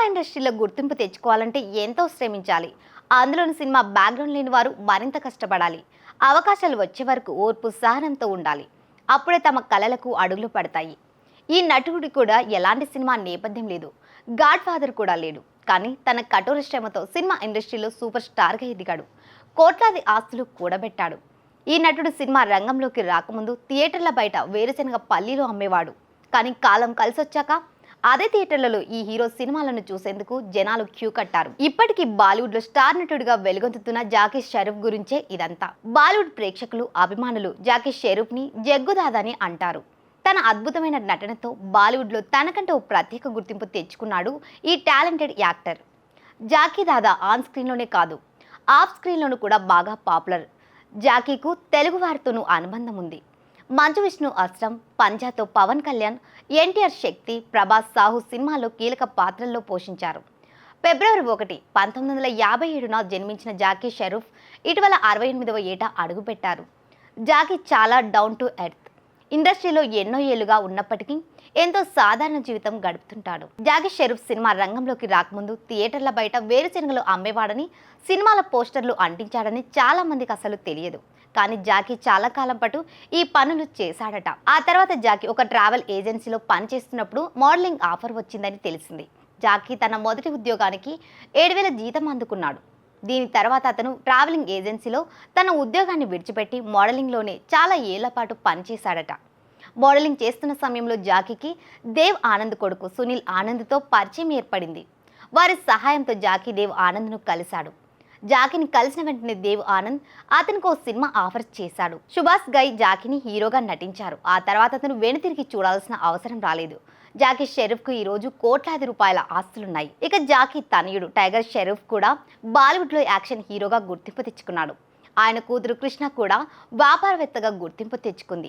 Cinema ఇండస్ట్రీలో గుర్తింపు తెచ్చుకోవాలంటే ఎంతో శ్రమించాలి. అందులోని సినిమా బ్యాక్గ్రౌండ్ లేని వారు మరింత కష్టపడాలి. అవకాశాలు వచ్చే వరకు ఓర్పు సహనంతో ఉండాలి. అప్పుడే తమ కళలకు అడుగులు పడతాయి. ఈ నటుడు కూడా ఎలాంటి సినిమా నేపథ్యం లేదు. గాడ్ ఫాదర్ కూడా లేడు. కానీ తన కఠోర శ్రమతో సినిమా ఇండస్ట్రీలో సూపర్ స్టార్గా ఎదిగాడు. కోట్లాది ఆస్తులు కూడబెట్టాడు. ఈ నటుడు సినిమా రంగంలోకి రాకముందు థియేటర్ల బయట వేరుశనగ పల్లీలు అమ్మేవాడు. కానీ కాలం కలిసొచ్చాక అదే థియేటర్లలో ఈ హీరో సినిమాలను చూసేందుకు జనాలు క్యూ కట్టారు. ఇప్పటికీ బాలీవుడ్లో స్టార్ నటుడిగా వెలుగొందుతున్న జాకీ షరూఫ్ గురించే ఇదంతా. బాలీవుడ్ ప్రేక్షకులు అభిమానులు జాకీ షరూఫ్ని జగ్గుదాదని అంటారు. తన అద్భుతమైన నటనతో బాలీవుడ్లో తనకంటే ఓ ప్రత్యేక గుర్తింపు తెచ్చుకున్నాడు ఈ talented actor. Jackie Dada on స్క్రీన్లోనే కాదు ఆఫ్ స్క్రీన్లోనూ కూడా బాగా పాపులర్. జాకీకు తెలుగు వారితోనూ అనుబంధం ఉంది. మంచు విష్ణు అస్త్రం పంజాతో పవన్ కళ్యాణ్ ఎన్టీఆర్ శక్తి ప్రభాస్ సాహు సినిమాలో కీలక పాత్రల్లో పోషించారు. ఫిబ్రవరి ఒకటి పంతొమ్మిది వందల యాభై ఏడున జన్మించిన జాకీ షరూఫ్ ఇటీవల అరవై ఎనిమిదవ ఏట అడుగుపెట్టారు. జాకీ చాలా డౌన్ టు ఎర్త్ ఇండస్ట్రీలో ఎన్నో ఏళ్ళుగా ఉన్నప్పటికీ ఎంతో సాధారణ జీవితం గడుపుతుంటాడు. జాకీ షెరూఫ్ సినిమా రంగంలోకి రాకముందు థియేటర్ల బయట వేరుశనగలు అమ్మేవాడని సినిమాల పోస్టర్లు అంటించాడని చాలా మందికి అసలు తెలియదు. కానీ జాకీ చాలా కాలం పాటు ఈ పనులు చేశాడట. ఆ తర్వాత జాకీ ఒక ట్రావెల్ ఏజెన్సీలో పనిచేస్తున్నప్పుడు మోడలింగ్ ఆఫర్ వచ్చిందని తెలిసింది. జాకీ తన మొదటి ఉద్యోగానికి ఏడు వేల జీతం అందుకున్నాడు. దీని తర్వాత అతను ట్రావెలింగ్ ఏజెన్సీలో తన ఉద్యోగాన్ని విడిచిపెట్టి మోడలింగ్లోనే చాలా ఏళ్ళ పాటు పనిచేశాడట. మోడలింగ్ చేస్తున్న సమయంలో జాకీకి దేవ్ ఆనంద్ కొడుకు సునీల్ ఆనంద్తో పరిచయం ఏర్పడింది. వారి సహాయంతో జాకీ దేవ్ ఆనంద్ను కలిశాడు. జాకీని కలిసిన వెంటనే దేవ్ ఆనంద్ అతనికి ఓ సినిమా ఆఫర్ చేశాడు. సుభాష్ గై జాకీని హీరోగా నటించారు. ఆ తర్వాత అతను వెనుతిరిగి చూడాల్సిన అవసరం రాలేదు. జాకీ షెరీఫ్కు ఈ రోజు కోట్లాది రూపాయల ఆస్తులున్నాయి. ఇక జాకీ తనయుడు టైగర్ షెరీఫ్ కూడా బాలీవుడ్లో యాక్షన్ హీరోగా గుర్తింపు తెచ్చుకున్నాడు. ఆయన కూతురు కృష్ణ కూడా వ్యాపారవేత్తగా గుర్తింపు తెచ్చుకుంది.